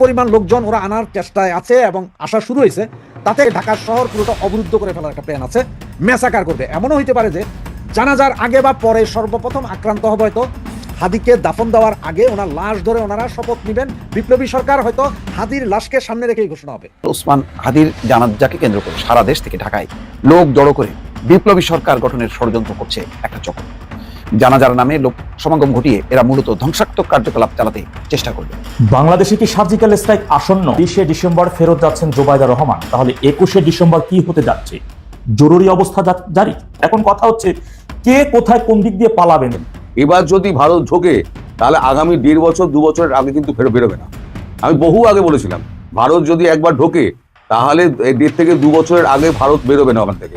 পরিমাণ লোকজন ওরা আনার চেষ্টায় আছে এবং আসা শুরু হয়েছে। তাতে ঢাকা শহর পুরোটা অবরুদ্ধ করে ফেলার একটা প্ল্যান আছে। মেসাকার করবে। এমনও হইতে পারে যে জানাজার আগে বা পরে সর্বপ্রথম আক্রান্ত হবে হয়তো। হাদিকে দাফন দেওয়ার আগে ওনার লাশ ধরে ওনারা শপথ নেবেন। বিপ্লবী সরকার হয়তো হাদির লাশকে সামনে রেখেই ঘোষণা হবে। ওসমান হাদির জানাজাকে কেন্দ্র করে সারা দেশ থেকে ঢাকায় লোক জড়ো করে বিপ্লবী সরকার গঠনের ষড়যন্ত্র করছে একটা চক্র। জানাজার নামে লোক সমাগম ঘটিয়ে এরা মূলত ধ্বংসাত্মক কার্যকলাপ চালাতে চেষ্টা করবে। বাংলাদেশে কি সার্জিক্যাল স্ট্রাইক আসন্ন? বিশে ডিসেম্বর ফেরত যাচ্ছেন জোবায়দা রহমান। তাহলে একুশে ডিসেম্বর কি হতে যাচ্ছে? জরুরি অবস্থা জারি? এখন কথা হচ্ছে কে কোথায় কোন দিক দিয়ে পালাবেন? এবার যদি ভারত ঢোকে তাহলে আগামী দেড় বছর দু বছরের আগে কিন্তু ফেরত বেরোবে না। আমি বহু আগে বলেছিলাম ভারত যদি একবার ঢোকে তাহলে দেড় থেকে দু বছরের আগে ভারত বেরোবে না ওখান থেকে।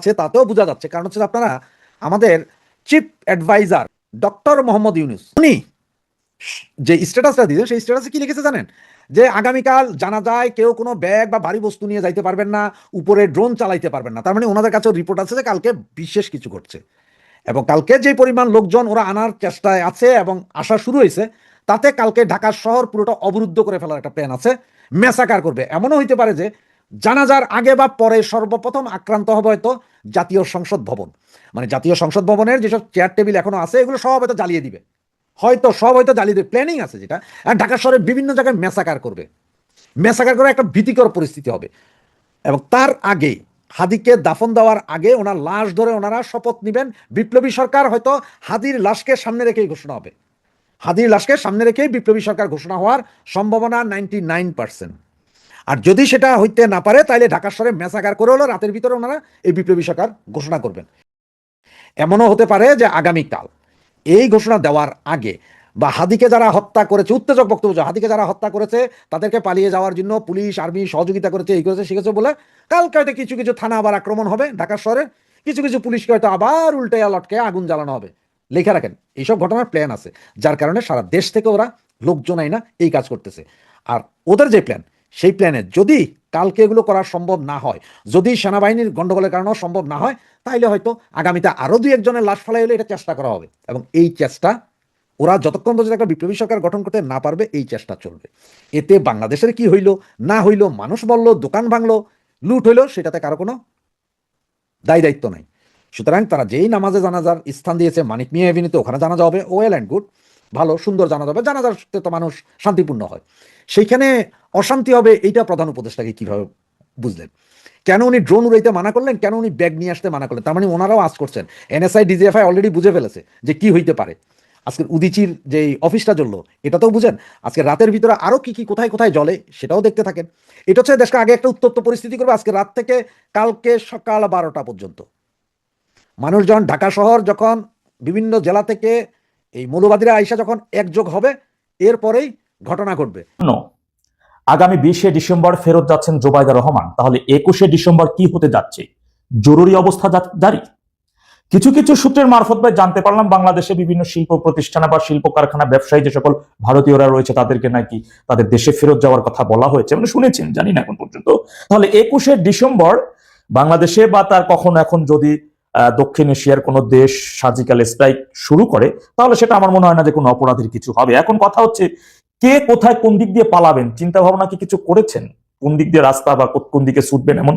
আছে, তাতেও বোঝা যাচ্ছে। কারণ হচ্ছে আপনারা আমাদের chief adviser doctor Mohammad Yunus, উনি যে স্ট্যাটাসটা দিয়েছেন, সেই স্ট্যাটাসে কি লিখেছে জানেন? যে আগামীকাল জানা যায় কেউ কোনো ব্যাগ বা ভারী বস্তু নিয়ে যাইতে পারবেন না, উপরে ড্রোন চালাইতে পারবেন না। তার মানে ওনাদের কাছেও রিপোর্ট আছে যে কালকে বিশেষ কিছু ঘটছে। এবং কালকে যে পরিমাণ লোকজন ওরা আনার চেষ্টায় আছে এবং আসা শুরু হয়েছে, তাতে কালকে ঢাকা শহর পুরোটা অবরুদ্ধ করে ফেলার একটা প্ল্যান আছে মেসাকার করবে। এমনও হইতে পারে যে জানাজার আগে বা পরে সর্বপ্রথম আক্রান্ত হবে হয়তো জাতীয় সংসদ ভবন। মানে জাতীয় সংসদ ভবনের যেসব চেয়ার টেবিল এখনও আছে, এগুলো সব হয়তো জ্বালিয়ে দিবে। হয়তো সব হয়তো জ্বালিয়ে দেবে। প্ল্যানিং আছে যেটা। আর ঢাকা শহরের বিভিন্ন জায়গায় মেসাকার করবে। মেসাকার করে একটা ভীতিকর পরিস্থিতি হবে। এবং তার আগে, হাদিকে দাফন দেওয়ার আগে ওনার লাশ ধরে ওনারা শপথ নেবেন। বিপ্লবী সরকার হয়তো হাদির লাশকে সামনে রেখেই ঘোষণা হবে। হাদির লাশকে সামনে রেখেই বিপ্লবী সরকার ঘোষণা হওয়ার সম্ভাবনা নাইনটি নাইন পার্সেন্ট আর যদি সেটা হইতে না পারে তাহলে ঢাকার শহরে মেসাকার করে হলো, রাতের ভিতরে ওনারা এই বিপ্লবী সরকার ঘোষণা করবেন। এমনও হতে পারে যে আগামীকাল এই ঘোষণা দেওয়ার আগে বা হাদিকে যারা হত্যা করেছে, উত্তেজক বক্তব্য, হাদিকে যারা হত্যা করেছে, তাদেরকে পালিয়ে যাওয়ার জন্য পুলিশ, আর্মি সহযোগিতা করেছে, এই করেছে শিখেছে বলে কালকে হয়তো কিছু কিছু থানা আবার আক্রমণ হবে ঢাকার শহরে। কিছু কিছু পুলিশকে হয়তো আবার উল্টে লটকে আগুন জ্বালানো হবে। লেখা রাখেন, এইসব ঘটনার প্ল্যান আছে, যার কারণে সারা দেশ থেকে ওরা লোকজন না এই কাজ করতেছে। আর ওদের যে প্ল্যান সেই প্ল্যানে যদি কালকে এগুলো করা সম্ভব না হয়, যদি সেনাবাহিনীর গন্ডগোলের কারণেও সম্ভব না হয়, তাইলে হয়তো আগামীতে আরও দুই একজনের লাশ ফেলাই হলে এটা চেষ্টা করা হবে। এবং এই চেষ্টা, ওরা যতক্ষণ পর্যন্ত একটা বিপ্লবী সরকার গঠন করতে না পারবে, এই চেষ্টা চলবে। এতে বাংলাদেশের কি হইল, না হইল, মানুষ বলল, দোকান ভাঙলো, লুট হইল, সেটাতে কারও কোনো দায় দায়িত্ব নাই। সুতরাং তারা যেই নামাজে জানাজার স্থান দিয়েছে, মানিক মিয়া এভিনিতে ওখানে জানাজা হবে, ওয়েল অ্যান্ড গুড। ভালো, সুন্দর জানা যাবে। জানা জানাজার তো মানুষ শান্তিপূর্ণ হয়। সেইখানে অশান্তি হবে, এইটা প্রধান উপদেষ্টাকে কীভাবে বুঝলেন? কেন উনি ড্রোন উড়াইতে মানা করলেন? কেন উনি ব্যাগ নিয়ে আসতে মানা করলেন? তার মানে ওনারাও আজ করছেন। এনএসআই ডিজিএফআই অলরেডি বুঝে ফেলেছে যে কি হইতে পারে। আজকের উদিচির যে অফিসটা জ্বললো, এটাতেও বুঝেন? আজকে রাতের ভিতরে আরও কি কি, কোথায় কোথায় জ্বলে, সেটাও দেখতে থাকেন। এটা হচ্ছে দেশকে আগে একটা উত্তপ্ত পরিস্থিতি করবে, আজকে রাত থেকে কালকে সকাল বারোটা পর্যন্ত। মানুষজন ঢাকা শহর যখন বিভিন্ন জেলা থেকে এই মৌলবাদীরা আইসা যখন একযোগ হবে, এরপরেই ঘটনা ঘটবে. আগামী বিশে ডিসেম্বর ফেরত যাচ্ছেন জোবায়দা রহমান। তাহলে একুশে ডিসেম্বর কি হতে যাচ্ছে? জরুরি অবস্থা জারি? কিছু কিছু সূত্রের মারফত ভাই জানতে পারলাম, বাংলাদেশে বিভিন্ন শিল্প প্রতিষ্ঠানে বা শিল্প কারখানা ব্যবসায়ী যে সকল ভারতীয়রা রয়েছে, তাদেরকে নাকি তাদের দেশে ফেরত যাওয়ার কথা বলা হয়েছে। মানে শুনেছেন, জানি না এখন পর্যন্ত। তাহলে একুশে ডিসেম্বর বাংলাদেশে বা তার কখনো এখন যদি দক্ষিণ এশিয়ার কোনো দেশ সার্জিক্যাল স্ট্রাইক শুরু করে, তাহলে সেটা আমার মনে হয় না যে কোনো অপরাধের কিছু হবে। এখন কথা হচ্ছে, কে কোথায় কোন দিক দিয়ে পালাবেন? চিন্তা ভাবনা কি কিছু করেছেন? কোন দিক দিয়ে রাস্তা বা কোন দিকে ছুটবেন এমন।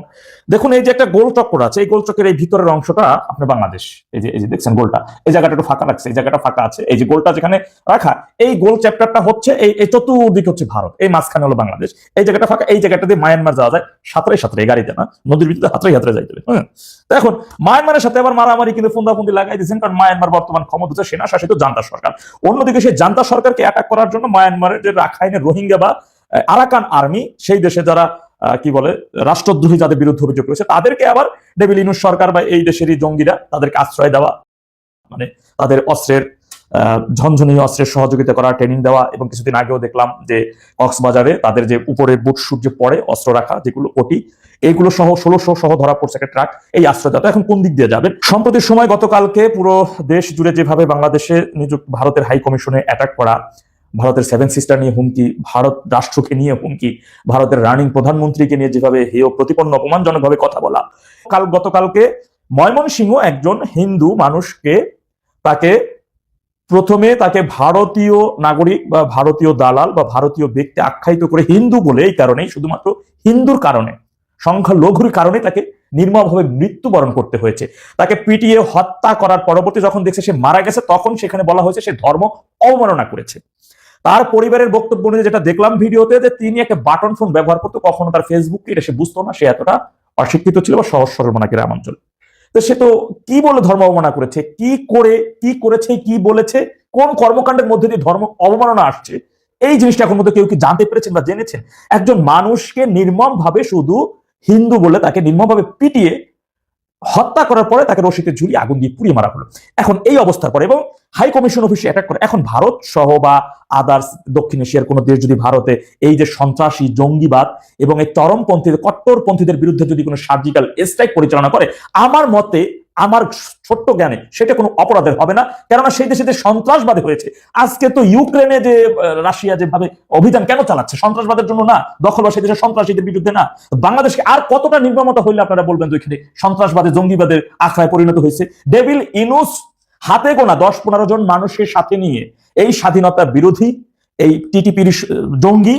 দেখুন, এই যে একটা গোল চক্কর আছে, এই গোল চক্রের এই ভিতরের অংশটা আপনার বাংলাদেশ। এই যে এই যে দেখছেন গোলটা। এই জায়গাটা একটু ফাঁকা রাখছে এই জায়গাটা ফাঁকা আছে। এই যে গোলটা যেখানে রাখা, এই গোল চ্যাপ্টারটা হচ্ছে এই এই চতুর্দিকে হচ্ছে ভারত। এই মাঝখানে হলো বাংলাদেশ। এই জায়গাটা ফাঁকা, এই জায়গাটা দিয়ে মায়ানমার যাওয়া যায়। সাঁতরে সাঁতরে, এই গাড়িতে না, নদীর ভিতরে হাতরে হাতরে যাইতে হবে হ্যাঁ। এখন, মায়ানমারের সাথে আবার মারামারি কিন্তু ফোন্দাফুন্দি লাগাই দিয়েছেন, কারণ মায়ানমার বর্তমান ক্ষমতা সেনা শাসিত জান্তা সরকার। অন্যদিকে সেই জান্তা সরকারকে অ্যাটাক করার জন্য মায়ানমারের যে রাখাইনের রোহিঙ্গা বা আরাকান আর্মি সেই দেশে যারা কি বলে রাষ্ট্রদ্রোহী যাদের বিরুদ্ধে অভিযোগ রয়েছে তাদেরকে আবার ডেভিল ইনুস সরকার বা এই দেশেরই জঙ্গিরা তাদেরকে আশ্রয় দেওয়া মানে তাদের অস্ত্রের আহ, অস্ত্রের সহযোগিতা করা ট্রেনিং দেওয়া এবং কিছুদিন আগেও দেখলাম যে কক্সবাজারে তাদের যে উপরের বুট শুট যে পরে অস্ত্র রাখা যেগুলো ওটি এইগুলো সহ ষোলোশো সহ ধরা পড়ছে একটা ট্রাক এই আশ্রয়দাতা এখন কোন দিক দিয়ে যাবে? সম্প্রতি সময় গতকালকে পুরো দেশ জুড়ে যেভাবে বাংলাদেশে নিযুক্ত ভারতের হাই কমিশনে অ্যাটাক করা ভারতের সেভেন সিস্টার নিয়ে হুমকি, ভারত রাষ্ট্রকে নিয়ে হুমকি, ভারতের রানিং প্রধানমন্ত্রীকে নিয়ে যেভাবে হেয় প্রতিপন্ন, অপমানজনকভাবে কথা বলা। কাল, গতকালকে ময়মনসিংহ একজন হিন্দু মানুষকে তাকে প্রথমে তাকে ভারতীয় নাগরিক বা ভারতীয় দালাল বা ভারতীয় ব্যক্তি আখ্যায়িত করে হিন্দু বলে এই কারণেই, শুধুমাত্র হিন্দুর কারণে, সংখ্যালঘুর কারণে তাকে নির্মমভাবে মৃত্যুবরণ করতে হয়েছে। তাকে পিটিয়ে হত্যা করার পরবর্তী যখন দেখছে সে মারা গেছে, তখন সেখানে বলা হয়েছে সে ধর্ম অবমাননা করেছে। তার পরিবারের বক্তব্য অনুযায়ী যেটা দেখলাম ভিডিওতে যে তিনি একটা বাটন ফোন ব্যবহার করতো, কখনো তার ফেসবুককে এটা সে বুঝতো না, সে এতটা অশিক্ষিত ছিল বা সহজ সরল মনা গ্রামাঞ্চল তো সে তো কি বলে ধর্ম অবমাননা করেছে? কি করে, কি করেছে, কি বলেছে? কোন কর্মকাণ্ডের মধ্যে দিয়ে ধর্ম অবমাননা আসছে? এই জিনিসটা এখন মধ্যে কেউ কি জানতে পেরেছেন বা জেনেছেন? একজন মানুষকে নির্মম ভাবে শুধু হিন্দু বলে তাকে নির্মম ভাবে পিটিয়ে হত্যা করার পরে তাকে রশিতে ঝুলিয়ে আগুন দিয়ে পুড়িয়ে মারা হলো। এখন এই অবস্থার পরে এবং হাই কমিশন অফিসে অ্যাটাক করে। এখন ভারত সহ বা আদার্স দক্ষিণ এশিয়ার কোনো দেশ যদি ভারতে এই যে সন্ত্রাসী, জঙ্গিবাদ এবং এই চরমপন্থীদের, কট্টরপন্থীদের বিরুদ্ধে যদি কোনো সার্জিক্যাল স্ট্রাইক পরিচালনা করে, আমার মতে আমার ছোট্ট জ্ঞানে সেটা কোনো অপরাধের হবে না। কেননা সেই দেশে যে সন্ত্রাসবাদী হয়েছে, আজকে তো ইউক্রেনে যে রাশিয়া যেভাবে অভিযান কেন চালাচ্ছে, সন্ত্রাসবাদের জন্য না, দখল বা সেই দেশের সন্ত্রাসীদের বিরুদ্ধে না। বাংলাদেশকে আর কতটা নির্মমতা হইলে আপনারা বলবেন তো এখানে? সন্ত্রাসবাদে, জঙ্গিবাদের আখড়ায় পরিণত হয়েছে। ডেভিল ইনুস হাতে গোনা দশ পনেরো জন মানুষের সাথে নিয়ে এই স্বাধীনতা বিরোধী, এই টিটিপির জঙ্গি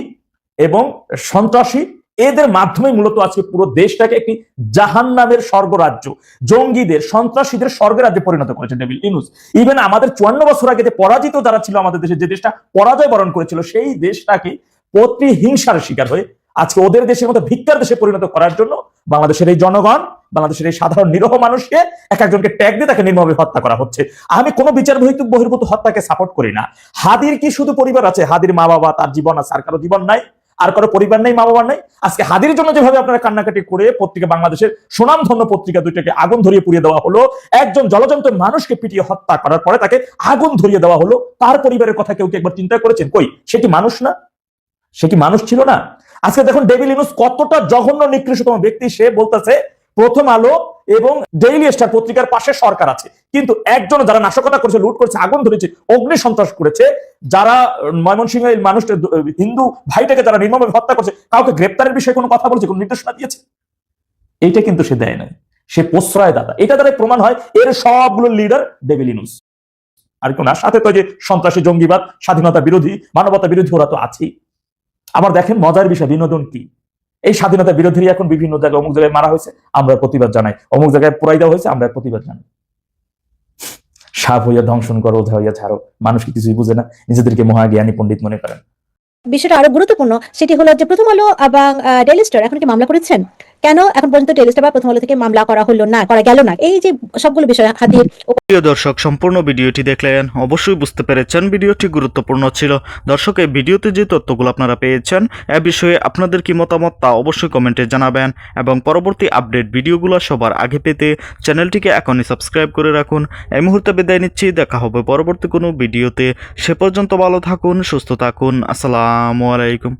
এবং সন্ত্রাসী এদের মাধ্যমে মূলত আজকে পুরো দেশটাকে একটি জাহান নামের স্বর্গরাজ্য, জঙ্গিদের, সন্ত্রাসীদের স্বর্গরাজ্যে পরিণত করেছে ডেভিল ইনুস ইভেন আমাদের চুয়ান্ন বছর আগে পরাজিত যারা ছিল আমাদের দেশে, যে দেশটা পরাজয় বরণ করেছিল, সেই দেশটাকে প্রতিহিংসার শিকার হয়ে আজকে ওদের দেশের মতো ভিক্ষার দেশে পরিণত করার জন্য বাংলাদেশের এই জনগণ, বাংলাদেশের এই সাধারণ নিরহ মানুষকে এক একজনকে ট্যাগ দিয়ে তাকে নির্মমভাবে হত্যা করা হচ্ছে। আমি কোনো বিচার বহির্ভূত বহির্ভূত হত্যাকে সাপোর্ট করি না। হাদির কি শুধু পরিবার আছে? হাদির মা বাবা তার জীবন আছে আর কারও জীবন নাই। আর কারও পরিবার নেই মা বাবা নাই। আজকে হাদির জন্য যেভাবে আপনারা কান্নাকাটি করে পত্রিকা বাংলাদেশের সুনামধন্য পত্রিকা দুইটাকে আগুন ধরিয়ে পুড়িয়ে দেওয়া হলো, একজন জলজন্ত মানুষকে পিটিয়ে হত্যা করার পরে তাকে আগুন ধরিয়ে দেওয়া হলো, তার পরিবারের কথা কেউ কি একবার চিন্তা করেছেন? কই কি মানুষ না? সে কি মানুষ ছিল না? আজকে দেখুন ডেভিল ইনুস কতটা জঘন্য নিকৃষ্টতম ব্যক্তি, সে বলতেছে, প্রথম আলো এবং ডেইলি স্টার পত্রিকার পাশে সরকার আছে। কিন্তু একজন যারা নাশকতা করেছে, লুট করেছে, আগুন ধরেছে, অগ্নি সন্ত্রাস করেছে, যারা ময়মনসিংহ এই মানুষটা হিন্দু ভাইটাকে যারা নির্মমভাবে হত্যা করছে, কাউকে গ্রেপ্তারের বিষয়ে কোনো কথা বলছে, কোনো নির্দেশনা দিয়েছে? এটা কিন্তু সে দেয় নাই। সে প্রশ্রয় দাদা এটা দ্বারা প্রমাণ হয় এর সবগুলো লিডার ডেভিল ইনুস আর কোন সাথে তো যে সন্ত্রাসী, জঙ্গিবাদ, স্বাধীনতা বিরোধী, মানবতা বিরোধী ওরা তো আছেই। আবার দেখেন মজার বিষয়, বিনোদন কি? এই স্বাধীনতা বিরোধীরা এখন বিভিন্ন জায়গায় অমুক জায়গায় মারা হয়েছে, আমরা প্রতিবাদ জানাই। অমুক জায়গায় পোড়াই দেওয়া হয়েছে, আমরা প্রতিবাদ জানাই। সাপ হইয়া ধ্বংসন করো ওঝা হইয়া ছাড়ো, মানুষ কি কিছুই বুঝে না, নিজেদেরকে মহাজ্ঞানী পণ্ডিত মনে করেন। বিষয়টা আরও গুরুত্বপূর্ণ, সেটি হলো যে প্রথম আলো এবং ডেলি স্টার এখন কি মামলা করেছেন? কেন এখন পর্যন্ত ডেলি স্টার বা প্রথম আলো থেকে মামলা করা হলো না, করা গেল না? এই যে সবগুলো বিষয় হাতির প্রিয় দর্শক, সম্পূর্ণ ভিডিওটি দেখলেন, অবশ্যই বুঝতে পেরেছেন ভিডিওটি গুরুত্বপূর্ণ ছিল। দর্শক, এই ভিডিওতে যে তথ্যগুলো আপনারা পেয়েছেন, এ বিষয়ে আপনাদের কি মতামত তা অবশ্যই কমেন্টে জানাবেন এবং পরবর্তী আপডেট ভিডিওগুলো সবার আগে পেতে চ্যানেলটিকে এখনই সাবস্ক্রাইব করে রাখুন। এই মুহূর্তে বিদায় নিচ্ছি, দেখা হবে পরবর্তী কোনো ভিডিওতে। সে পর্যন্ত ভালো থাকুন, সুস্থ থাকুন। আসসালামু আলাইকুম।